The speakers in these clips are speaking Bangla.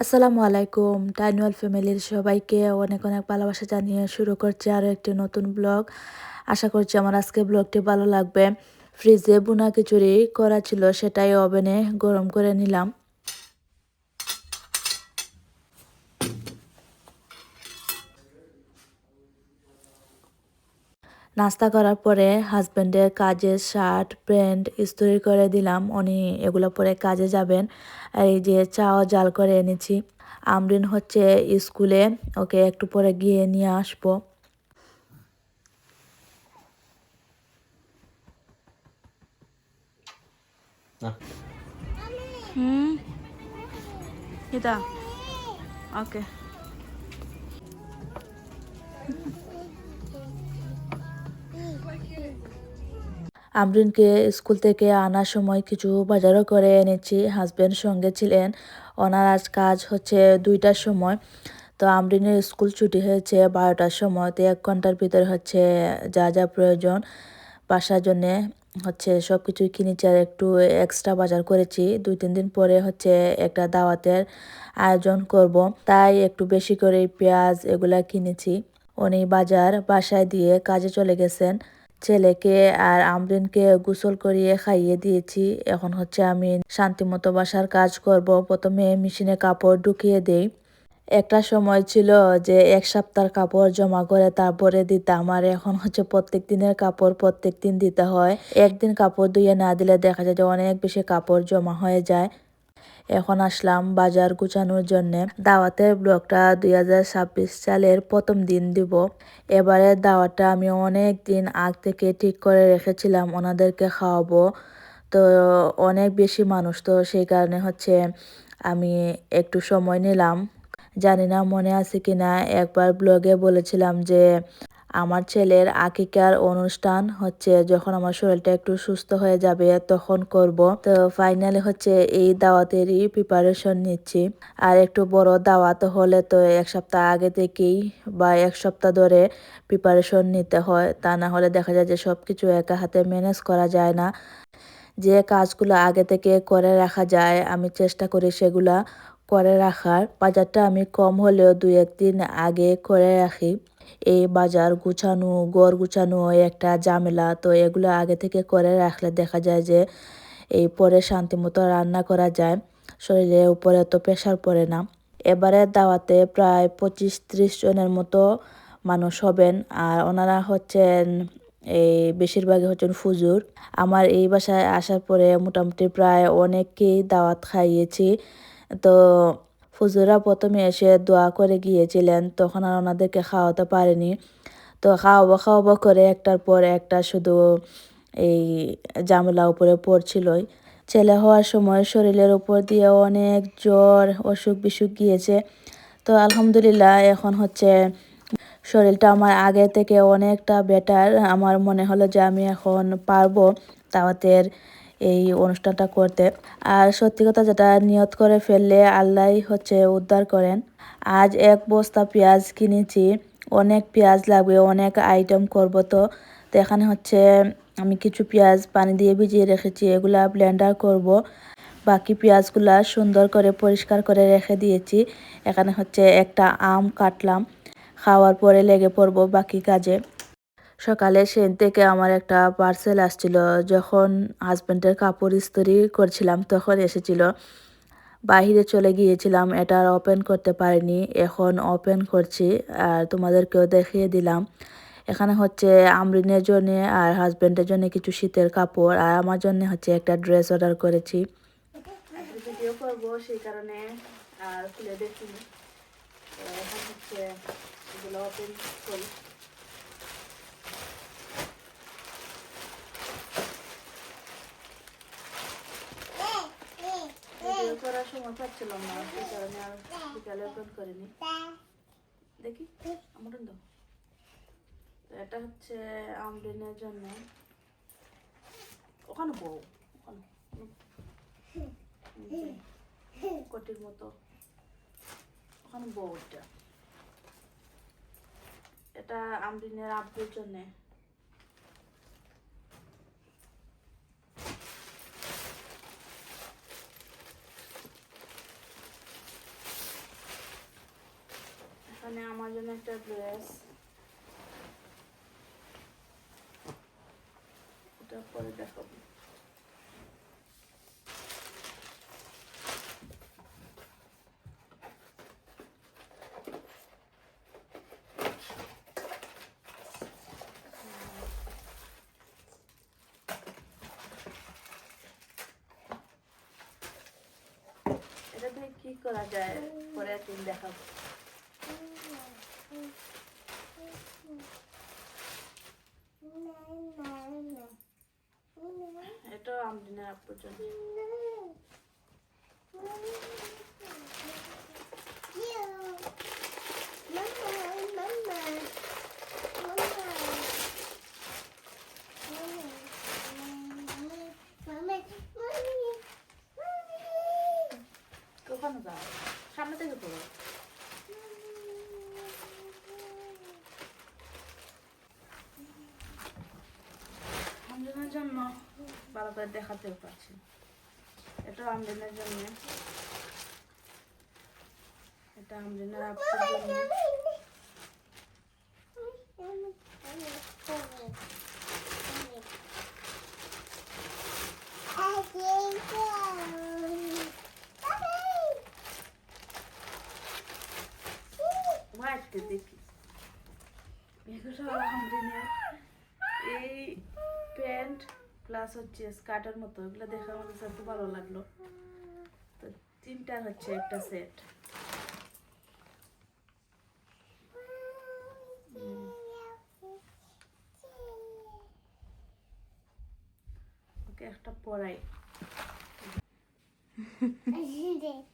আসসালামু আলাইকুম, টাইনুয়াল ফ্যামিলির সবাইকে অনেক অনেক ভালোবাসা জানিয়ে শুরু করছি আরও একটি নতুন ব্লগ। আশা করছি আমার আজকে ব্লগটি ভালো লাগবে। ফ্রিজে বুনা খিচুড়ি করা ছিল, সেটাই ওভেনে গরম করে নিলাম। নাস্তা করার পরে হাজব্যান্ডের কাজের শার্ট প্যান্ট ইস্ত্রি করে দিলাম। উনি এগুলো পরে কাজে যাবেন। এই যে চাও জাল করে এনেছি। আমরিন হচ্ছে স্কুলে, ওকে একটু পরে গিয়ে নিয়ে আসব। ওকে। আমরিনকে স্কুল থেকে আনার সময় কিছু বাজারও করে এনেছি। হাজব্যান্ড সঙ্গে ছিলেন। ওনার আজ কাজ হচ্ছে দুইটার সময়। তো আমরিনের স্কুল ছুটি হয়েছে বারোটার সময়। তো এক ঘণ্টার ভিতরে হচ্ছে যা যা প্রয়োজন বাসার জন্যে হচ্ছে সব কিছুই কিনেছি আর একটু এক্সট্রা বাজার করেছি। দুই, তিন দিন পরে হচ্ছে একটা দাওয়াতের আয়োজন করব। তাই একটু বেশি করে পেঁয়াজ এগুলা কিনেছি। উনি বাজার বাসায় দিয়ে কাজে চলে গেছেন। ছেলেকে আর আমরিনকে গোসল করিয়ে খাইয়ে দিয়েছি। এখন হচ্ছে আমি শান্তিমতো বাসার কাজ করব। প্রথমে মেশিনে কাপড় ঢুকিয়ে দেই। একটা সময় ছিল যে এক সপ্তাহ কাপড় জমা করে তারপরে দিতাম আর এখন হচ্ছে প্রত্যেক দিনের কাপড় প্রত্যেক দিন দিতে হয়। একদিন কাপড় ধুয়ে না দিলে দেখা যায় যে অনেক বেশি কাপড় জমা হয়ে যায়। এখন আসলাম বাজার গুছানোর জন্য। দাওয়াতের ব্লগটা দুই সালের প্রথম দিন দিব। এবারের দাওয়াতটা আমি অনেক দিন আগ থেকে ঠিক করে রেখেছিলাম ওনাদেরকে খাওয়াবো। তো অনেক বেশি মানুষ তো সেই কারণে হচ্ছে আমি একটু সময় নিলাম। জানি না মনে আছে কি না, একবার ব্লগে বলেছিলাম যে আমার ছেলের আকিকার অনুষ্ঠান হচ্ছে, যখন আমার শরীরটা একটু সুস্থ হয়ে যাবে তখন করব। তো ফাইনালি হচ্ছে এই দাওয়াতেরই প্রিপারেশন নিচ্ছি। আর একটু বড় দাওয়াত হলে তো এক সপ্তাহ আগে থেকেই বা এক সপ্তাহ ধরে প্রিপারেশন নিতে হয়, তা না হলে দেখা যায় যে সব কিছু একা হাতে ম্যানেজ করা যায় না। যে কাজগুলো আগে থেকে করে রাখা যায়, আমি চেষ্টা করি সেগুলা করে রাখার বাজারটা আমি কম হলেও দুই একদিন আগে করে রাখি। এই বাজার গুছানো গড় গুছানো, একটা ঝামেলা, তো এগুলো আগে থেকে করে রাখলে দেখা যায় যে এই পরে শান্তিমতো রান্না করা যায়। শরীরের উপরে তো প্রেশার পড়ে না। এবারে দাওয়াতে প্রায় পঁচিশ ত্রিশ জনের মতো মানুষ হবেন আর ওনারা হচ্ছেন, এই বেশিরভাগই হচ্ছেন ফুজুর আমার এই বাসায় আসার পরে মোটামুটি প্রায় অনেককেই দাওয়াত খাইয়েছি। তো ফুজুরা প্রথমে এসে দোয়া করে গিয়েছিলেন, তখন আর ওনাদেরকে খাওয়াতে পারেনি। তো খাওয়াবো খাওয়াবো করে একটার পর একটা শুধু এই জামলা উপরে পড়ছিলই। ছেলে হওয়ার সময় শরীরের উপর দিয়ে অনেক জ্বর, অসুখ বিসুখ গিয়েছে। তো আলহামদুলিল্লাহ, এখন হচ্ছে শরীরটা আমার আগে থেকে অনেকটা বেটার আমার মনে হলো যে আমি এখন পারব দাওয়াতের এই অনুষ্ঠানটা করতে। আর সত্যি কথা যেটা নিয়ত করে ফেললে আল্লাহ হচ্ছে উদ্ধার করেন। আজ এক বস্তা পেঁয়াজ কিনেছি, অনেক পেঁয়াজ লাগবে, অনেক আইটেম করব তো। তো এখানে হচ্ছে আমি কিছু পেঁয়াজ পানি দিয়ে ভিজিয়ে রেখেছি, এগুলা ব্লেন্ডার করব। বাকি পেঁয়াজগুলা সুন্দর করে পরিষ্কার করে রেখে দিয়েছি। এখানে হচ্ছে একটা আম কাটলাম, খাওয়ার পরে লেগে পড়ব বাকি কাজে। সকালে সেন থেকে আমার একটা পার্সেল আসছিল। যখন হাজব্যান্ডের কাপড় ইস্ত্রি করছিলাম, তখন এসেছিল। বাহিরে চলে গিয়েছিলাম, এটা আর ওপেন করতে পারিনি। এখন ওপেন করছি, আর তোমাদেরকেও দেখিয়ে দিলাম। এখানে হচ্ছে আমরিনের জন্য আর হাজব্যান্ডের জন্য কিছু শীতের কাপড়, আর আমার জন্য হচ্ছে একটা ড্রেস অর্ডার করেছি। করব সেই কারণে, আর করার সময় পাচ্ছিলাম না সেই কারণে আর বিকালে ওপেন করিনি। দেখি আমার তো এটা হচ্ছে আমরিনের জন্য। ওখানে বউ কটির মতো। ওখানে বউটা এটা। আমরিনের আব্বুর জন্যে। এখানে আমার জন্য একটা ড্রেস এটা পরে দেখাবো। এটা দিয়ে কি করা যায়? পরে একদিন দেখাবো। এটা আমদিনের আপুর জন্য কখনো যাও সামনে থেকে পড়ো আমদিনের জন্য ভালো করে দেখাতেও পারছি। এটা আমদিনের জন্য। এটা আমদিনের আপুর জন্য। দেখি। এগুলো আমদিনের এই প্যান্ট প্লাস হচ্ছে স্কার্টের মতো এগুলো দেখে আমার কাছে এত ভালো লাগল। তো তিনটা হচ্ছে একটা সেট ওকে একটা পরাই।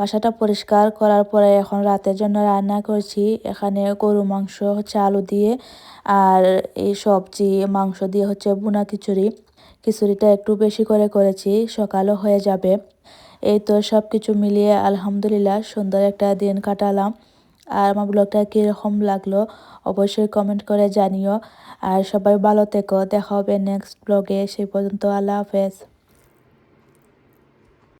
বাসাটা পরিষ্কার করার পরে এখন রাতের জন্য রান্না করছি। এখানে গরু, মাংস হচ্ছে আলু দিয়ে আর এই সবজি, মাংস দিয়ে হচ্ছে বুনা খিচুড়ি। খিচুড়িটা একটু বেশি করে করেছি, সকালও হয়ে যাবে। এই তো সব কিছু মিলিয়ে আলহামদুলিল্লাহ সুন্দর একটা দিন কাটালাম। আর আমার ব্লগটা কীরকম লাগল অবশ্যই কমেন্ট করে জানিও। আর সবাই ভালো থেকো, দেখা হবে নেক্সট ব্লগে, সেই পর্যন্ত আল্লাহ হাফেজ।